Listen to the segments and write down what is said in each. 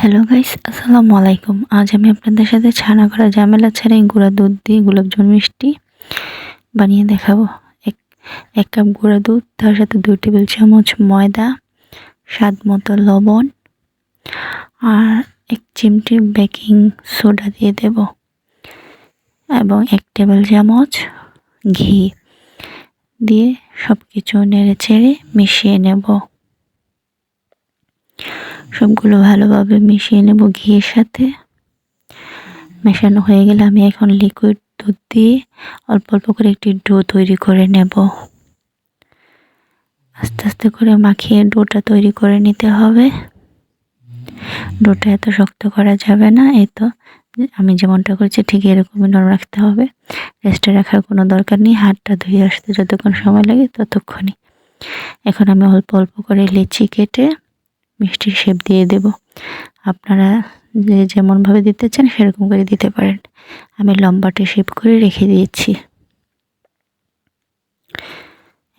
Hello guys আসসালামু আলাইকুম। আজ আমি আপনাদের সাথে ছানা করা ঝামেলা ছাড়াই গুঁড়া দুধ দিয়ে গোলাপ জামুন মিষ্টি বানিয়ে দেখাবো। এক এক কাপ গুঁড়া দুধ, তার সাথে দুই টেবিল চামচ ময়দা, স্বাদ মতো লবণ আর এক চিমটি বেকিং সোডা দিয়ে দেব এবং এক টেবিল চামচ ঘি দিয়ে সব কিছু নেড়ে চেড়ে মিশিয়ে নেব। সবগুলো ভালোভাবে মিশিয়ে নেব ঘিয়ের সাথে। মেশানো হয়ে গেলে আমি এখন লিকুইড দুধ দিয়ে অল্প অল্প করে একটি ডো তৈরি করে নেব। আস্তে আস্তে করে মাখিয়ে ডোটা তৈরি করে নিতে হবে। ডোটা এত শক্ত করা যাবে না এই তো আমি যেমনটা করছি ঠিক এরকমই নরম রাখতে হবে। রেস্টে রাখার কোনো দরকার নেই, হাতটা ধুয়ে আসতে যতক্ষণ সময় লাগে ততক্ষণই। এখন আমি অল্প অল্প করে লিচি কেটে মিষ্টির শেপ দিয়ে দেব। আপনারা যে যেমনভাবে দিতে চান সেরকম করে দিতে পারেন। আমি লম্বাটে শেপ করে রেখে দিয়েছি।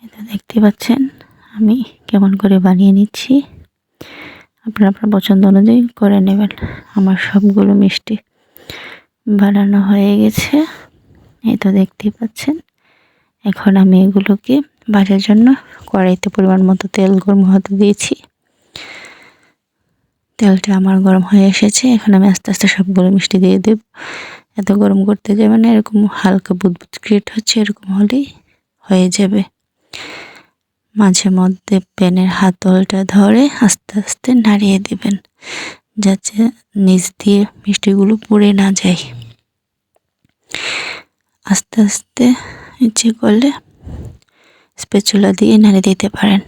এটা দেখতে পাচ্ছেন, আমি কেমন করে বানিয়ে নিচ্ছি। আপনারা আপনার পছন্দ অনুযায়ী করে নেবেন। আমার সবগুলো মিষ্টি বানানো হয়ে গেছে। এই তো দেখতেই পাচ্ছেন, এখন আমি এগুলোকে ভাজার জন্য কড়াইতে পরিমাণ মতো তেল, গরম হতে দিয়েছি। তেলটা আমার গরম হয়ে এসেছে। এখন আমি আস্তে আস্তে সবগুলো মিষ্টি দিয়ে দেব। এত গরম করতে যাবে না, এরকম হালকা বুদবুদ ক্রিয়েট হচ্ছে, এরকম হলেই হয়ে যাবে। মাঝে মধ্যে প্যানের হাতলটা ধরে আস্তে আস্তে নাড়িয়ে দেবেন, যাতে নিচ দিয়ে মিষ্টিগুলো পুড়ে না যায়। আস্তে আস্তে ইচ্ছে করলে স্পেচুলা দিয়ে নাড়িয়ে দিতে পারেন।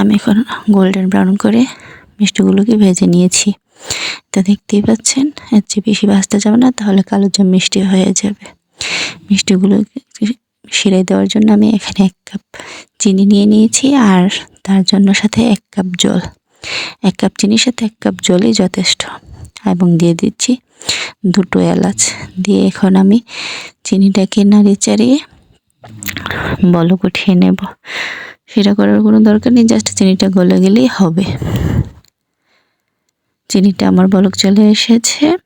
আমি এখন গোল্ডেন ব্রাউন করে মিষ্টিগুলোকে ভেজে নিয়েছি। তা দেখতেই পাচ্ছেন, এর চেয়ে বেশি ভাজতে যাবে না, তাহলে কালো জম মিষ্টি হয়ে যাবে। মিষ্টিগুলোকে সিরাই দেওয়ার জন্য আমি এখানে এক কাপ চিনি নিয়ে নিয়েছি, আর তার জন্য সাথে এক কাপ জল। এক কাপ চিনির সাথে এক কাপ জলই যথেষ্ট। এবং দিয়ে দিচ্ছি দুটো এলাচ। দিয়ে এখন আমি চিনিটাকে নাড়িয়ে চাড়িয়ে বলক উঠিয়ে নেব। সেটা করার কোনো দরকার নেই, জাস্ট চিনিটা গলে গেলেই হবে। চিনিটা আমার বলক চলে এসেছে।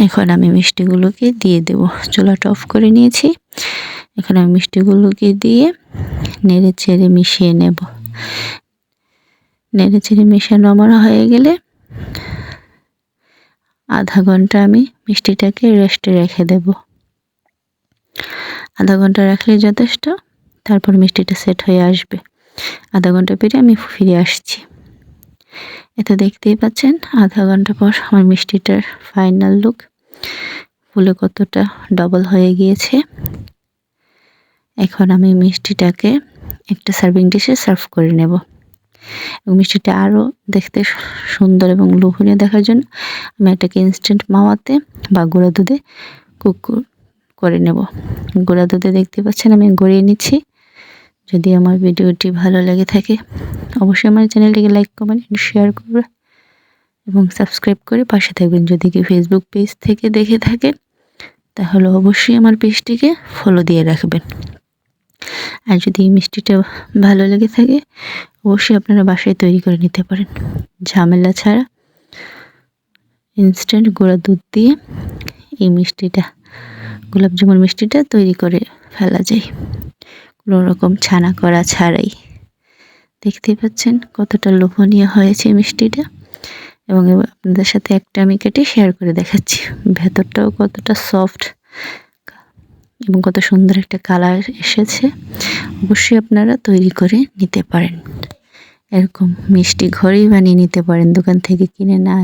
এখন আমি মিষ্টিগুলোকে দিয়ে দেব। চুলাটা অফ করে নিয়েছি। এখন আমি মিষ্টিগুলোকে দিয়ে নেড়ে চেড়ে মিশিয়ে নেব। নেড়ে চেড়ে মিশানো আমার হয়ে গেলে আধা ঘণ্টা আমি মিষ্টিটাকে রেস্টে রেখে দেব। আধা ঘণ্টা রাখলে যথেষ্ট, তারপর মিষ্টিটা সেট হয়ে আসবে। আধা ঘণ্টা পেরে আমি ফিরে আসছি। এটা দেখতেই পাচ্ছেন, আধা ঘণ্টা পর আমার মিষ্টিটার ফাইনাল লুক ফুলে কতটা ডবল হয়ে গিয়েছে। এখন আমি মিষ্টিটাকে একটা সার্ভিং ডিশে সার্ভ করে নেব। এবং মিষ্টিটা আরও দেখতে সুন্দর এবং লোভনীয় দেখার জন্য আমি এটাকে ইনস্ট্যান্ট মাওয়াতে বা গুঁড়া দুধে কুক করে নেব। গুঁড়া দুধে দেখতে পাচ্ছেন আমি গড়িয়ে নিচ্ছি। যদি আমার ভিডিওটি ভালো লেগে থাকে, অবশ্যই আমার চ্যানেলটিকে লাইক কমেন্ট শেয়ার করবে এবং সাবস্ক্রাইব করে পাশে থাকবেন। যদি কি ফেসবুক পেজ থেকে দেখে থাকেন, তাহলে অবশ্যই আমার পেজটিকে ফলো দিয়ে রাখবেন। আর যদি এই মিষ্টিটা ভালো লেগে থাকে, অবশ্যই আপনারা বাসায় তৈরি করে নিতে পারেন। ঝামেলা ছাড়া ইনস্ট্যান্ট গুঁড়া দুধ দিয়ে এই মিষ্টিটা, গোলাপ জামুন মিষ্টিটা তৈরি করে ফেলা যায়। কোনো রকম ছানা করা ছাড়াই। দেখতেই পাচ্ছেন কতটা লোভনীয় হয়েছে মিষ্টিটা। এবং আপনাদের সাথে একটা আমি কেটে শেয়ার করে দেখাচ্ছি। ভেতরটাও কতটা সফট এবং কত সুন্দর একটা কালার এসেছে। অবশ্যই আপনারা তৈরি করে নিতে পারেন। এরকম মিষ্টি ঘরেই বানিয়ে নিতে পারেন, দোকান থেকে কিনে না